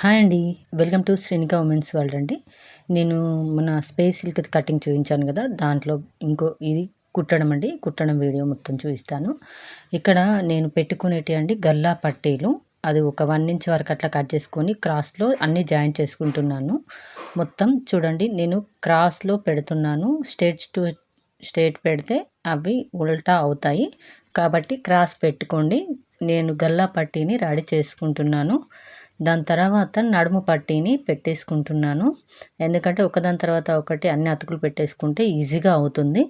Hi అండి. Welcome to Srinika women's world అండి. నేను మన స్పేస్ సిల్క్ కటింగ్ చూపించాను కదా దాంట్లో ఇంకో ఇది కుట్టడం అండి. కుట్టడం వీడియో మొత్తం చూపిస్తాను. ఇక్కడ నేను పెట్టుకునేటి అండి గల్లా పట్టీలు. అది ఒక వన్ ఇంచ్ వరకు అట్లా కట్ చేసుకొని క్రాస్లో అన్నీ జాయిన్ చేసుకుంటున్నాను. మొత్తం చూడండి నేను క్రాస్లో పెడుతున్నాను. స్టేట్ టు స్టేట్ పెడితే అవి ఉల్టా అవుతాయి. కాబట్టి క్రాస్ పెట్టుకోండి. నేను గల్లా పట్టీని రెడీ చేసుకుంటున్నాను. దాని తర్వాత నడుము పట్టీని పెట్టేసుకుంటున్నాను. ఎందుకంటే ఒకదాని తర్వాత ఒకటి అన్ని అతుకులు పెట్టేసుకుంటే ఈజీగా అవుతుంది.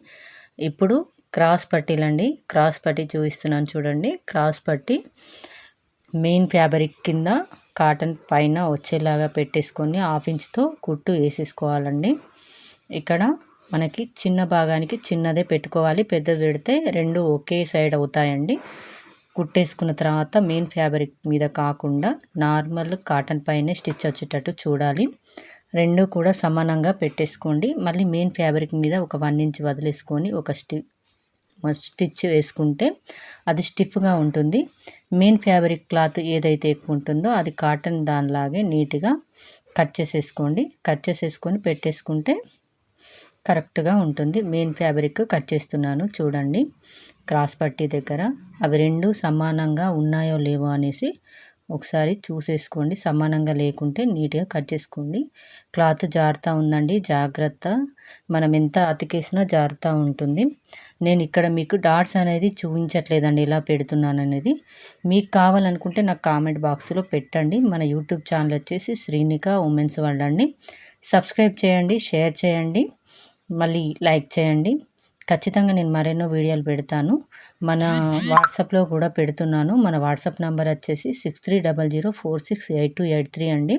ఇప్పుడు క్రాస్ పట్టీలండి. క్రాస్ పట్టీ చూపిస్తున్నాను చూడండి. క్రాస్ పట్టీ మెయిన్ ఫ్యాబ్రిక్ కింద కాటన్ పైన వచ్చేలాగా పెట్టేసుకొని హాఫ్ ఇంచ్తో కుట్టు వేసేసుకోవాలండి. ఇక్కడ మనకి చిన్న భాగానికి చిన్నదే పెట్టుకోవాలి. పెద్దది పెడితే రెండు ఒకే సైడ్ అవుతాయండి. కుట్టేసుకున్న తర్వాత మెయిన్ ఫ్యాబ్రిక్ మీద కాకుండా నార్మల్ కాటన్ పైనే స్టిచ్ వచ్చేటట్టు చూడాలి. రెండు కూడా సమానంగా పెట్టేసుకోండి. మళ్ళీ మెయిన్ ఫ్యాబ్రిక్ మీద ఒక వన్ ఇంచ్ వదిలేసుకొని ఒక స్టి స్టిచ్ వేసుకుంటే అది స్టిఫ్గా ఉంటుంది. మెయిన్ ఫ్యాబ్రిక్ క్లాత్ ఏదైతే ఎక్కువ ఉంటుందో అది కాటన్ దానిలాగే నీట్గా కట్ చేసేసుకోండి. కట్ చేసేసుకొని పెట్టేసుకుంటే కరెక్ట్గా ఉంటుంది. మెయిన్ ఫ్యాబ్రిక్ కట్ చేస్తున్నాను. చూడండి. క్రాస్ పట్టీ దగ్గర. అవి రెండు సమానంగా ఉన్నాయో లేవో అనేసి ఒకసారి చూసేసుకోండి. సమానంగా లేకుంటే నీట్గా కట్ చేసుకోండి. క్లాత్ జారుతూ ఉందండి. జాగ్రత్త. మనం ఎంత అతికేసినా జారుతూ ఉంటుంది. నేను ఇక్కడ మీకు డాట్స్ అనేది చూపించట్లేదండి. ఇలా పెడుతున్నాను అనేది. మీకు కావాలనుకుంటే నాకు కామెంట్ బాక్స్లో పెట్టండి. మన యూట్యూబ్ ఛానల్ వచ్చేసి శ్రీనిక ఉమెన్స్ వరల్డ్ అండి. సబ్స్క్రైబ్ చేయండి. షేర్ చేయండి. మళ్ళీ లైక్ చేయండి. ఖచ్చితంగా నేను మరెన్నో వీడియోలు పెడతాను. మన వాట్సాప్లో కూడా పెడుతున్నాను. మన వాట్సాప్ నెంబర్ వచ్చేసి six three double zero four six eight two eight three అండి.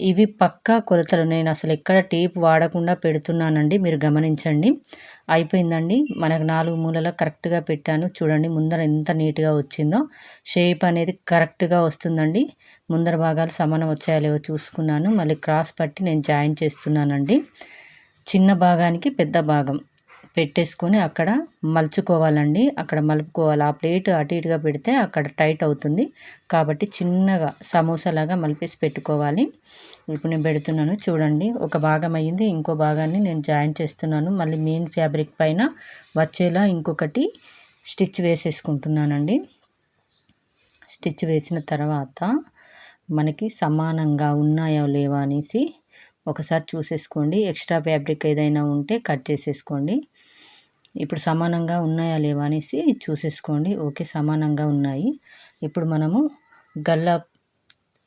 ఇవి పక్కా కొలతలు. నేను అసలు ఎక్కడ టేప్ వాడకుండా పెడుతున్నానండి. మీరు గమనించండి. అయిపోయిందండి. మనకు నాలుగు మూలల కరెక్ట్గా పెట్టాను. చూడండి ముందర ఎంత నీట్గా వచ్చిందో. షేప్ అనేది కరెక్ట్గా వస్తుందండి. ముందర భాగాలు సమానం వచ్చాయో చూసుకున్నాను. మళ్ళీ క్రాస్ పట్టి నేను జాయిన్ చేస్తున్నానండి. చిన్న భాగానికి పెద్ద భాగం పెట్టేసుకొని అక్కడ మలుచుకోవాలండి. అక్కడ మలుపుకోవాలి. ఆ ప్లేట్ అటు ఇటుగా పెడితే అక్కడ టైట్ అవుతుంది. కాబట్టి చిన్నగా సమోసాలాగా మలిపేసి పెట్టుకోవాలి. ఇప్పుడు నేను పెడుతున్నాను. చూడండి. ఒక భాగం అయ్యింది. ఇంకో భాగాన్ని నేను జాయిన్ చేస్తున్నాను. మళ్ళీ మెయిన్ ఫ్యాబ్రిక్ పైన వచ్చేలా ఇంకొకటి స్టిచ్ వేసేసుకుంటున్నానండి. స్టిచ్ వేసిన తర్వాత మనకి సమానంగా ఉన్నాయో లేవా అనేసి ఒకసారి చూసేసుకోండి. ఎక్స్ట్రా ఫ్యాబ్రిక్ ఏదైనా ఉంటే కట్ చేసేసుకోండి. ఇప్పుడు సమానంగా ఉన్నాయా లేవా అనేసి చూసేసుకోండి. ఓకే సమానంగా ఉన్నాయి. ఇప్పుడు మనము గల్ల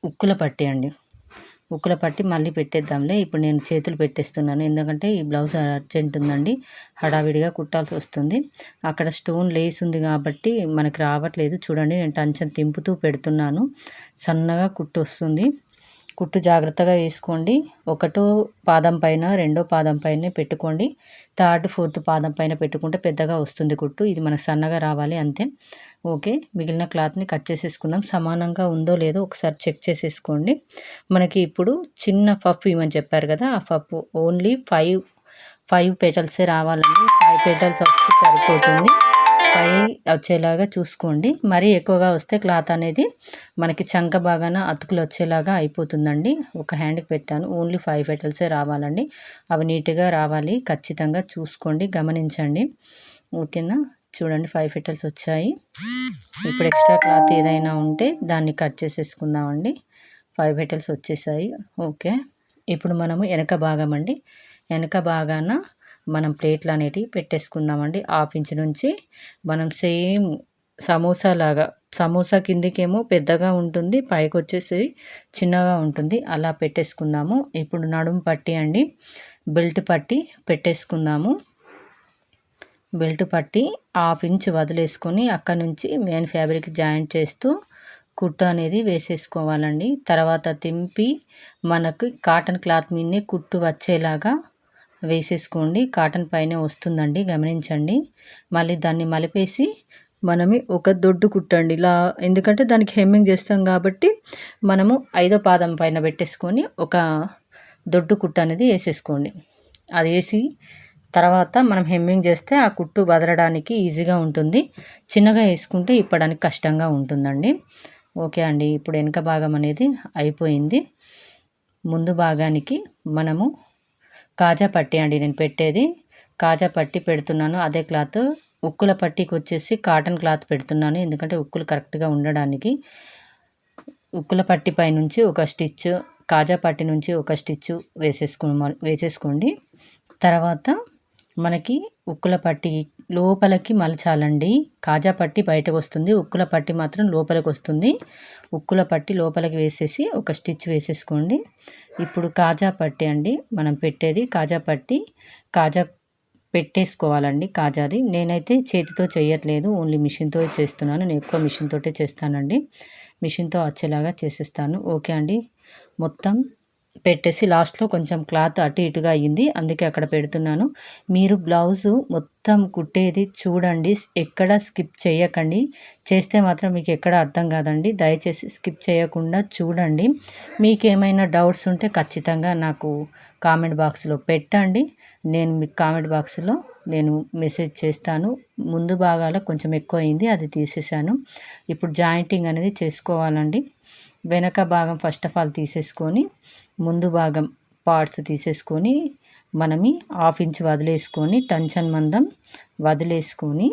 ఉక్కుల పట్టి అండి. ఉక్కుల పట్టి మళ్ళీ పెట్టేద్దాంలే. ఇప్పుడు నేను చేతులు పెట్టేస్తున్నాను. ఎందుకంటే ఈ బ్లౌజ్ అర్జెంట్ ఉందండి. హడావిడిగా కుట్టాల్సి వస్తుంది. అక్కడ స్టోన్ లేస్ ఉంది కాబట్టి మనకి రావట్లేదు. చూడండి నేను టంచం తింపుతూ పెడుతున్నాను. సన్నగా కుట్టు వస్తుంది. కుట్టు జాగ్రత్తగా వేసుకోండి. ఒకటో పాదం పైన రెండో పాదం పైన పెట్టుకోండి. థర్డ్ ఫోర్త్ పాదం పైన పెట్టుకుంటే పెద్దగా వస్తుంది కుట్టు. ఇది మనకు సన్నగా రావాలి అంతే. ఓకే మిగిలిన క్లాత్ని కట్ చేసేసుకుందాం. సమానంగా ఉందో లేదో ఒకసారి చెక్ చేసేసుకోండి. మనకి ఇప్పుడు చిన్న పఫ్ ఇవ్వమని చెప్పారు కదా ఆ పఫ్ ఓన్లీ ఫైవ్ ఫైవ్ పెటల్సే రావాలండి. ఫైవ్ పెటల్స్ వస్తే సరిపోతుంది. ఫైవ్ వచ్చేలాగా చూసుకోండి. మరీ ఎక్కువగా వస్తే క్లాత్ అనేది మనకి చంక బాగాన అతుకులు వచ్చేలాగా అయిపోతుందండి. ఒక హ్యాండ్కి పెట్టాను. ఓన్లీ ఫైవ్ పెటల్సే రావాలండి. అవి నీట్గా రావాలి. ఖచ్చితంగా చూసుకోండి. గమనించండి. ఓకేనా? చూడండి ఫైవ్ పెటల్స్ వచ్చాయి. ఇప్పుడు ఎక్స్ట్రా క్లాత్ ఏదైనా ఉంటే దాన్ని కట్ చేసేసుకుందామండి. ఫైవ్ పెటల్స్ వచ్చేసాయి. ఓకే. ఇప్పుడు మనము వెనక భాగం అండి. వెనక భాగాన మనం ప్లేట్లు అనేటివి పెట్టేసుకుందామండి. హాఫ్ ఇంచ్ నుంచి మనం సేమ్ సమోసా లాగా సమోసా కిందికేమో పెద్దగా ఉంటుంది పైకి వచ్చేసి చిన్నగా ఉంటుంది. అలా పెట్టేసుకుందాము. ఇప్పుడు నడుము పట్టి అండి బెల్ట్ పట్టి పెట్టేసుకుందాము. బెల్ట్ పట్టి హాఫ్ ఇంచ్ వదిలేసుకొని అక్కడ నుంచి మెయిన్ ఫ్యాబ్రిక్ జాయింట్ చేస్తూ కుట్టు అనేది వేసేసుకోవాలండి. తర్వాత తింపి మనకు కాటన్ క్లాత్ మీదనే కుట్టు వచ్చేలాగా వేసేసుకోండి. కాటన్ పైన వస్తుందండి. గమనించండి. మళ్ళీ దాన్ని మలిపేసి మనమే ఒక దొడ్డు కుట్టండి. ఇలా ఎందుకంటే దానికి హెమ్మింగ్ చేస్తాం కాబట్టి మనము ఐదో పాదం పైన పెట్టేసుకొని ఒక దొడ్డు కుట్టు అనేది వేసేసుకోండి. అది వేసి తర్వాత మనం హెమ్మింగ్ చేస్తే ఆ కుట్టు వదలడానికి ఈజీగా ఉంటుంది. చిన్నగా వేసుకుంటే ఇప్పడానికి కష్టంగా ఉంటుందండి. ఓకే అండి. ఇప్పుడు వెనక భాగం అనేది అయిపోయింది. ముందు భాగానికి మనము కాజా పట్టి అండి నేను పెట్టేది. కాజా పట్టి పెడుతున్నాను. అదే క్లాత్ ఉక్కుల పట్టీకి వచ్చేసి కాటన్ క్లాత్ పెడుతున్నాను. ఎందుకంటే ఉక్కులు కరెక్ట్గా ఉండడానికి. ఉక్కుల పట్టి పై నుంచి ఒక స్టిచ్ కాజా పట్టి నుంచి ఒక స్టిచ్ వేసేసుకో వేసేసుకోండి. తర్వాత మనకి ఉక్కుల పట్టి లోపలికి మలచాలండి. కాజా పట్టి బయటకు వస్తుంది. ఉక్కుల పట్టి మాత్రం లోపలికి వస్తుంది. ఉక్కుల పట్టి లోపలికి వేసేసి ఒక స్టిచ్ వేసేసుకోండి. ఇప్పుడు కాజా పట్టి అండి. మనం పెట్టేది కాజా పట్టి. కాజా పెట్టేసుకోవాలండి కాజాది. నేనైతే చేతితో చేయట్లేదు ఓన్లీ మిషన్తో చేస్తున్నాను. నేను ఎక్కువ మిషన్తో చేస్తానండి. మిషన్తో వచ్చేలాగా చేసేస్తాను. ఓకే అండి. మొత్తం పెట్టేసి లాస్ట్లో కొంచెం క్లాత్ అటు ఇటుగా అయ్యింది. అందుకే అక్కడ పెడుతున్నాను. మీరు బ్లౌజు మొత్తం కుట్టేది చూడండి. ఎక్కడ స్కిప్ చేయకండి. చేస్తే మాత్రం మీకు ఎక్కడ అర్థం కాదండి. దయచేసి స్కిప్ చేయకుండా చూడండి. మీకు ఏమైనా డౌట్స్ ఉంటే ఖచ్చితంగా నాకు కామెంట్ బాక్స్లో పెట్టండి. నేను మీకు కామెంట్ బాక్స్లో నేను మెసేజ్ చేస్తాను. ముందు భాగాల కొంచెం ఎక్కువ అయింది అది తీసేసాను ఇప్పుడు జాయింటింగ్ అనేది చేసుకోవాలండి. వెనక భాగం ఫస్ట్ ఆఫ్ ఆల్ తీసేసుకొని ముందు భాగం పార్ట్స్ తీసేసుకొని మనమి హాఫ్ ఇంచ్ వదిలేసుకొని టంచన్ మందం వదిలేసుకొని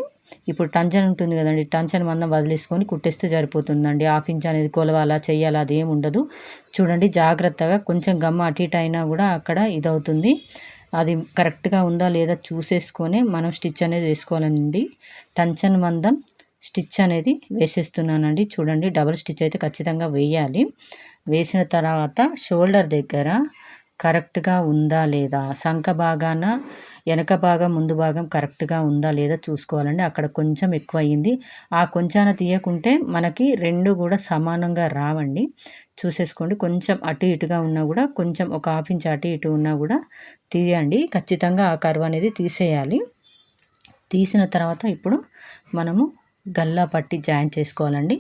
ఇప్పుడు టంచన్ ఉంటుంది కదండి టంచన్ మందం వదిలేసుకొని కుట్టేస్తే సరిపోతుందండి. హాఫ్ ఇంచ్ అనేది కొలవాలా చేయాలా అది ఏమి ఉండదు. చూడండి జాగ్రత్తగా కొంచెం గమ్మ అటు ఇటు అయినా కూడా అక్కడ ఇదవుతుంది. అది కరెక్ట్గా ఉందా లేదా చూసేసుకొని మనం స్టిచ్ అనేది వేసుకోవాలండి. టంచన్ మందం స్టిచ్ అనేది వేసేస్తున్నానండి. చూడండి డబల్ స్టిచ్ అయితే ఖచ్చితంగా వేయాలి. వేసిన తర్వాత షోల్డర్ దగ్గర కరెక్ట్గా ఉందా లేదా? సంఖ భాగాన వెనక భాగం ముందు భాగం కరెక్ట్గా ఉందా లేదా చూసుకోవాలండి. అక్కడ కొంచెం ఎక్కువ అయ్యింది ఆ కొంచాన తీయకుంటే మనకి రెండు కూడా సమానంగా రావండి. చూసేసుకోండి. కొంచెం అటు ఇటుగా ఉన్నా కూడా కొంచెం ఒక హాఫ్ ఇంచ్ అటు ఇటు ఉన్నా కూడా తీయండి. ఖచ్చితంగా ఆ కర్వ్ అనేది తీసేయాలి. తీసిన తర్వాత ఇప్పుడు మనము గల్లా పట్టి జాయిన్ చేసుకోవాలండి.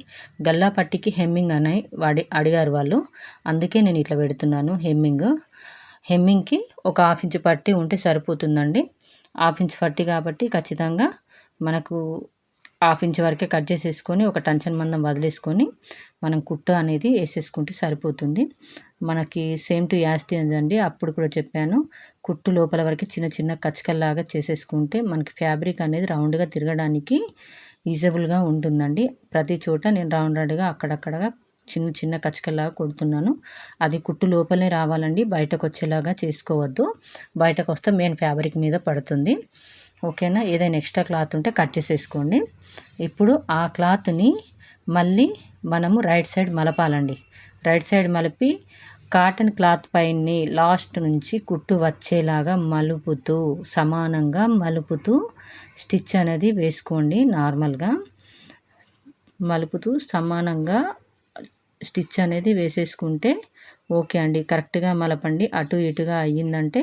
గల్లా పట్టికి హెమ్మింగ్ అని వాడి అడిగారు వాళ్ళు. అందుకే నేను ఇట్లా పెడుతున్నాను హెమ్మింగ్. హెమ్మింగ్కి ఒక హాఫ్ ఇంచ్ పట్టి ఉంటే సరిపోతుందండి. హాఫ్ ఇంచ్ పట్టి కాబట్టి ఖచ్చితంగా మనకు హాఫ్ ఇంచ్ వరకే కట్ చేసేసుకొని ఒక టంచన్ మందం వదిలేసుకొని మనం కుట్టు అనేది వేసేసుకుంటే సరిపోతుంది. మనకి సేమ్ టు యాస్తి అండి. అప్పుడు కూడా చెప్పాను కుట్టు లోపల వరకు చిన్న చిన్న కచ్చకల్లాగా చేసేసుకుంటే మనకి ఫ్యాబ్రిక్ అనేది రౌండ్గా తిరగడానికి ఈజబుల్గా ఉంటుందండి. ప్రతి చోట నేను రౌండ్ రౌండ్గా అక్కడక్కడగా చిన్న చిన్న కచ్చకల్లాగా కొడుతున్నాను. అది కుట్టు లోపలే రావాలండి. బయటకు వచ్చేలాగా చేసుకోవద్దు. బయటకు వస్తే మెయిన్ ఫ్యాబ్రిక్ మీద పడుతుంది. ఓకేనా? ఏదైనా ఎక్స్ట్రా క్లాత్ ఉంటే కట్ చేసేసుకోండి. ఇప్పుడు ఆ క్లాత్ని మళ్ళీ మనము రైట్ సైడ్ మలపాలండి. రైట్ సైడ్ మలిపి కాటన్ క్లాత్ పైన లాస్ట్ నుంచి కుట్టు వచ్చేలాగా మలుపుతూ సమానంగా మలుపుతూ స్టిచ్ అనేది వేసుకోండి నార్మల్గా. మలుపుతూ సమానంగా స్టిచ్ అనేది వేసేసుకుంటే ఓకే అండి. కరెక్ట్గా మలపండి. అటు ఇటుగా అయ్యిందంటే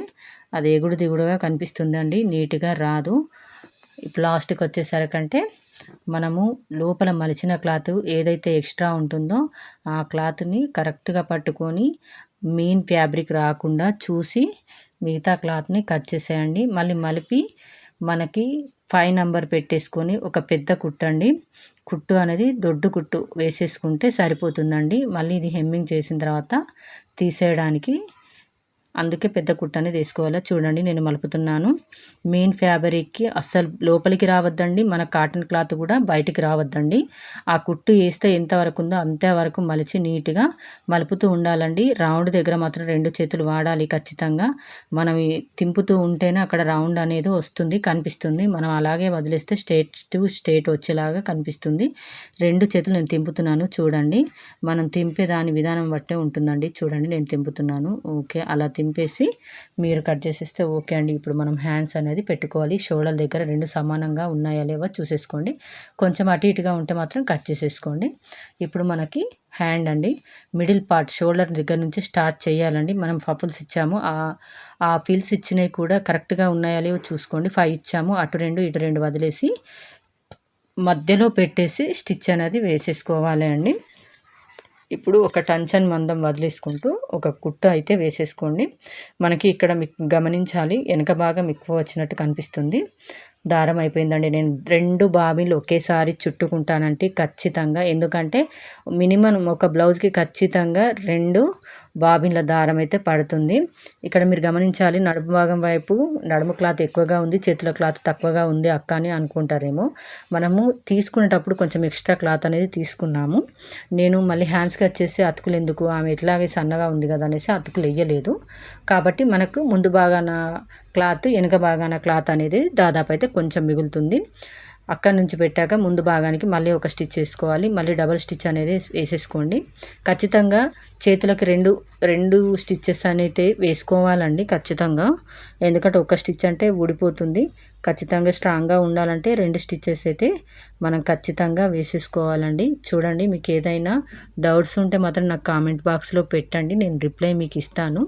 అది ఎగుడు దిగుడుగా కనిపిస్తుందండి. నీట్గా రాదు. ఇప్పుడు లాస్ట్కి వచ్చేసరికంటే మనము లోపల మలిచిన క్లాత్ ఏదైతే ఎక్స్ట్రా ఉంటుందో ఆ క్లాత్ని కరెక్ట్గా పట్టుకొని మెయిన్ ఫ్యాబ్రిక్ రాకుండా చూసి మిగతా క్లాత్ని కట్ చేసేయండి. మళ్ళీ మలిపి మనకి ఫైవ్ నెంబర్ పెట్టేసుకొని ఒక పెద్ద కుట్టండి. కుట్టు అనేది దొడ్డు కుట్టు వేసేసుకుంటే సరిపోతుందండి. మళ్ళీ ఇది హెమ్మింగ్ చేసిన తర్వాత తీసేయడానికి అందుకే పెద్ద కుట్టనే తీసుకోవాలి? చూడండి నేను మలుపుతున్నాను. మెయిన్ ఫ్యాబ్రిక్కి అస్సలు లోపలికి రావద్దండి. మన కాటన్ క్లాత్ కూడా బయటికి రావద్దండి. ఆ కుట్టు వేస్తే ఎంతవరకు ఉందో అంతవరకు మలిచి నీట్గా మలుపుతూ ఉండాలండి. రౌండ్ దగ్గర మాత్రం రెండు చేతులు వాడాలి ఖచ్చితంగా. మనం తింపుతూ ఉంటేనే అక్కడ రౌండ్ అనేది వస్తుంది కనిపిస్తుంది. మనం అలాగే వదిలేస్తే స్టేట్ టు స్టేట్ వచ్చేలాగా కనిపిస్తుంది. రెండు చేతులు నేను తింపుతున్నాను చూడండి. మనం తింపే దాని విధానం బట్టే ఉంటుందండి. చూడండి నేను తింపుతున్నాను. ఓకే అలా దింపేసి మీరు కట్ చేసేస్తే ఓకే అండి. ఇప్పుడు మనం హ్యాండ్స్ అనేది పెట్టుకోవాలి. షోల్డర్ దగ్గర రెండు సమానంగా ఉన్నాయా లేవా చూసేసుకోండి. కొంచెం అటు ఇటుగా ఉంటే మాత్రం కట్ చేసేసుకోండి. ఇప్పుడు మనకి హ్యాండ్ అండి. మిడిల్ పార్ట్ షోల్డర్ దగ్గర నుంచి స్టార్ట్ చేయాలండి. మనం ఫపుల్స్ ఇచ్చాము. ఆ ఫిల్స్ ఇచ్చినవి కూడా కరెక్ట్గా ఉన్నాయా లేవో చూసుకోండి. ఫైవ్ ఇచ్చాము. అటు రెండు ఇటు రెండు వదిలేసి మధ్యలో పెట్టేసి స్టిచ్ అనేది వేసేసుకోవాలి అండి. ఇప్పుడు ఒక టంచన్ మందం వదిలేసుకుంటూ ఒక కుట్ట అయితే వేసేసుకోండి. మనకి ఇక్కడ మీకు గమనించాలి వెనక భాగం ఎక్కువ వచ్చినట్టు కనిపిస్తుంది. దారం అయిపోయిందండి. నేను రెండు బాబీలు ఒకేసారి చుట్టుకుంటానంటే ఖచ్చితంగా. ఎందుకంటే మినిమం ఒక బ్లౌజ్కి ఖచ్చితంగా రెండు బాబిన్ల దారం అయితే పడుతుంది. ఇక్కడ మీరు గమనించాలి నడుము భాగం వైపు నడుము క్లాత్ ఎక్కువగా ఉంది చేతుల క్లాత్ తక్కువగా ఉంది అక్క అని అనుకుంటారేమో. మనము తీసుకునేటప్పుడు కొంచెం ఎక్స్ట్రా క్లాత్ అనేది తీసుకున్నాము. నేను మళ్ళీ హ్యాండ్స్కి వచ్చేసి అతుకులు ఎందుకు ఆమె ఎట్లాగే సన్నగా ఉంది కదా అనేసి అతుకులు వేయలేదు. కాబట్టి మనకు ముందు భాగాన క్లాత్ వెనుక భాగాన క్లాత్ అనేది దాదాపు అయితే కొంచెం మిగులుతుంది. అక్కడి నుంచి పెట్టాక ముందు భాగానికి మళ్ళీ ఒక స్టిచ్ వేసుకోవాలి మళ్ళీ డబల్ స్టిచ్ అనేది వేసేసుకోండి. ఖచ్చితంగా చేతులకు రెండు రెండు స్టిచ్చెస్ అనేది వేసుకోవాలండి ఖచ్చితంగా. ఎందుకంటే ఒక స్టిచ్ అంటే ఊడిపోతుంది. ఖచ్చితంగా స్ట్రాంగ్గా ఉండాలంటే రెండు స్టిచ్చెస్ అయితే మనం ఖచ్చితంగా వేసేసుకోవాలండి. చూడండి మీకు ఏదైనా డౌట్స్ ఉంటే మాత్రం నాకు కామెంట్ బాక్స్లో పెట్టండి. నేను రిప్లై మీకు ఇస్తాను.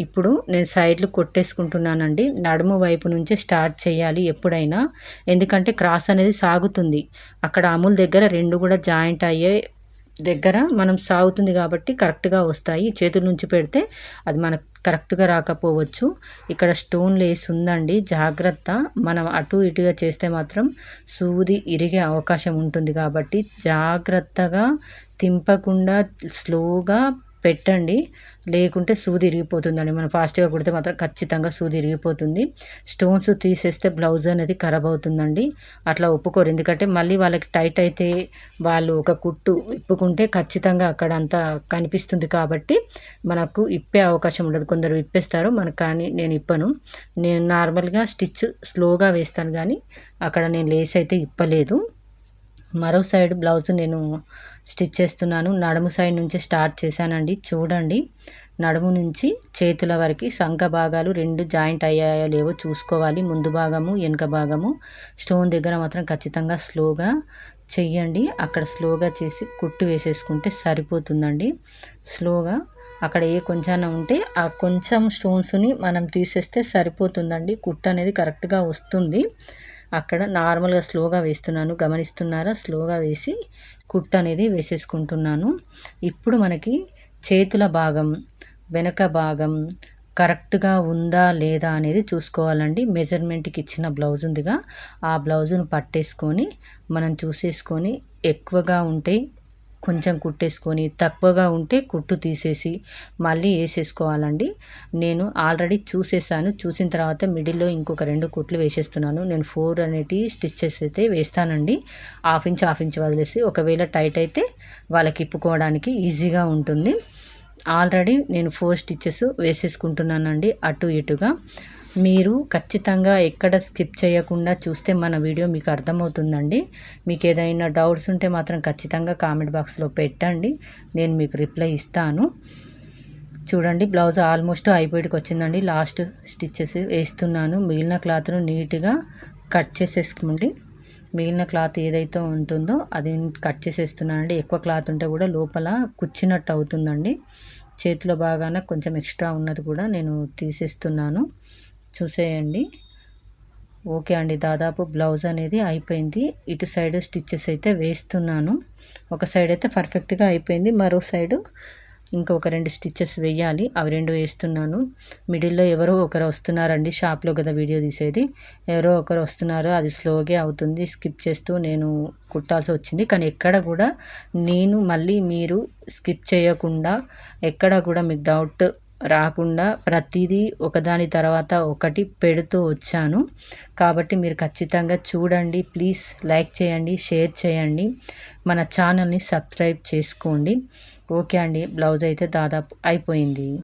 ఇప్పుడు నేను సైడ్లు కొట్టేసుకుంటున్నానండి. నడుము వైపు నుంచే స్టార్ట్ చేయాలి ఎప్పుడైనా. ఎందుకంటే క్రాస్ అనేది సాగుతుంది. అక్కడ అమూల్ దగ్గర రెండు కూడా జాయింట్ అయ్యే దగ్గర మనం సాగుతుంది కాబట్టి కరెక్ట్గా వస్తాయి. చేతుల నుంచి పెడితే అది మనకు కరెక్ట్గా రాకపోవచ్చు. ఇక్కడ స్టోన్ లేస్ ఉందండి. జాగ్రత్త. మనం అటు ఇటుగా చేస్తే మాత్రం సూది ఇరిగే అవకాశం ఉంటుంది కాబట్టి జాగ్రత్తగా తింపకుండా స్లోగా పెట్టండి. లేకుంటే సూది ఇరిగిపోతుందండి. మనం ఫాస్ట్గా కుడితే మాత్రం ఖచ్చితంగా సూది ఇరిగిపోతుంది. స్టోన్స్ తీసేస్తే బ్లౌజ్ అనేది ఖరాబ్ అవుతుందండి. అట్లా ఒప్పుకోరు. ఎందుకంటే మళ్ళీ వాళ్ళకి టైట్ అయితే వాళ్ళు ఒక కుట్టు ఇప్పుకుంటే ఖచ్చితంగా అక్కడ అంతా కనిపిస్తుంది కాబట్టి మనకు ఇప్పే అవకాశం ఉండదు. కొందరు ఇప్పేస్తారు. మనకు కానీ నేను ఇప్పను. నేను నార్మల్గా స్టిచ్ స్లోగా వేస్తాను కానీ అక్కడ నేను లేస్ అయితే ఇప్పలేదు. మరో సైడ్ బ్లౌజ్ నేను స్టిచ్ చేస్తున్నాను. నడుము సైడ్ నుంచి స్టార్ట్ చేశానండి. చూడండి. నడుము నుంచి చేతుల వరకు సంఖ భాగాలు రెండు జాయింట్ అయ్యాయో లేవో చూసుకోవాలి. ముందు భాగము వెనుక భాగము. స్టోన్ దగ్గర మాత్రం ఖచ్చితంగా స్లోగా చెయ్యండి. అక్కడ స్లోగా చేసి కుట్టు వేసేసుకుంటే సరిపోతుందండి. స్లోగా అక్కడ ఏ కొంచెం ఉంటే ఆ కొంచెం స్టోన్స్ని మనం తీసేస్తే సరిపోతుందండి. కుట్టు అనేది కరెక్ట్గా వస్తుంది. అక్కడ నార్మల్గా స్లోగా వేస్తున్నాను. గమనిస్తున్నారా? స్లోగా వేసి కుట్ అనేది వేసేసుకుంటున్నాను. ఇప్పుడు మనకి చేతుల భాగం వెనక భాగం కరెక్ట్గా ఉందా లేదా అనేది చూసుకోవాలండి. మెజర్మెంట్కి ఇచ్చిన బ్లౌజ్ ఉందిగా. ఆ బ్లౌజును పట్టేసుకొని మనం చూసేసుకొని ఎక్కువగా ఉంటే కొంచెం కుట్టేసుకొని తక్కువగా ఉంటే కుట్టు తీసేసి మళ్ళీ వేసేసుకోవాలండి. నేను ఆల్రెడీ చూసేసాను. చూసిన తర్వాత మిడిల్లో ఇంకొక రెండు కుట్లు వేసేస్తున్నాను. నేను ఫోర్ అనేటివి స్టిచ్చెస్ అయితే వేస్తానండి. హాఫ్ ఇంచ్ హాఫ్ ఇంచ్ వదిలేసి ఒకవేళ టైట్ అయితే వాళ్ళకి ఇప్పుకోవడానికి ఈజీగా ఉంటుంది. ఆల్రెడీ నేను ఫోర్ స్టిచ్చెస్ వేసేసుకుంటున్నానండి అటు ఇటుగా. మీరు ఖచ్చితంగా ఎక్కడ స్కిప్ చేయకుండా చూస్తే మన వీడియో మీకు అర్థమవుతుందండి. మీకు ఏదైనా డౌట్స్ ఉంటే మాత్రం ఖచ్చితంగా కామెంట్ బాక్స్లో పెట్టండి. నేను మీకు రిప్లై ఇస్తాను. చూడండి బ్లౌజ్ ఆల్మోస్ట్ అయిపోయికి వచ్చిందండి. లాస్ట్ స్టిచ్చెస్ వేస్తున్నాను. మిగిలిన క్లాత్ను నీట్గా కట్ చేసేసుకోండి. మిగిలిన క్లాత్ ఏదైతే ఉంటుందో అది కట్ చేసేస్తున్నానండి. ఎక్కువ క్లాత్ ఉంటే కూడా లోపల కుచ్చినట్టు అవుతుందండి. చేతిలో బాగాన కొంచెం ఎక్స్ట్రా ఉన్నది కూడా నేను తీసేస్తున్నాను. చూసేయండి. ఓకే అండి. దాదాపు బ్లౌజ్ అనేది అయిపోయింది. ఇటు సైడ్ స్టిచ్చెస్ అయితే వేస్తున్నాను. ఒక సైడ్ అయితే పర్ఫెక్ట్గా అయిపోయింది. మరో సైడు ఇంకొక రెండు స్టిచ్చెస్ వేయాలి. అవి రెండు వేస్తున్నాను. మిడిల్లో ఎవరో ఒకరు వస్తున్నారండి. షాప్లో కదా వీడియో తీసేది. ఎవరో ఒకరు వస్తున్నారు. అది స్లోగా అవుతుంది. స్కిప్ చేస్తూ నేను కుట్టాల్సి వచ్చింది. కానీ ఎక్కడ కూడా నేను మళ్ళీ మీరు స్కిప్ చేయకుండా ఎక్కడ కూడా మీకు డౌట్ రాకుండా ప్రతిదీ ఒకదాని తర్వాత ఒకటి పెడుతూ వచ్చాను. కాబట్టి మీరు ఖచ్చితంగా చూడండి ప్లీజ్ లైక్ చేయండి షేర్ చేయండి మన ఛానల్ని సబ్స్క్రైబ్ చేసుకోండి. ఓకే అండి బ్లౌజ్ అయితే దాదాపు అయిపోయింది.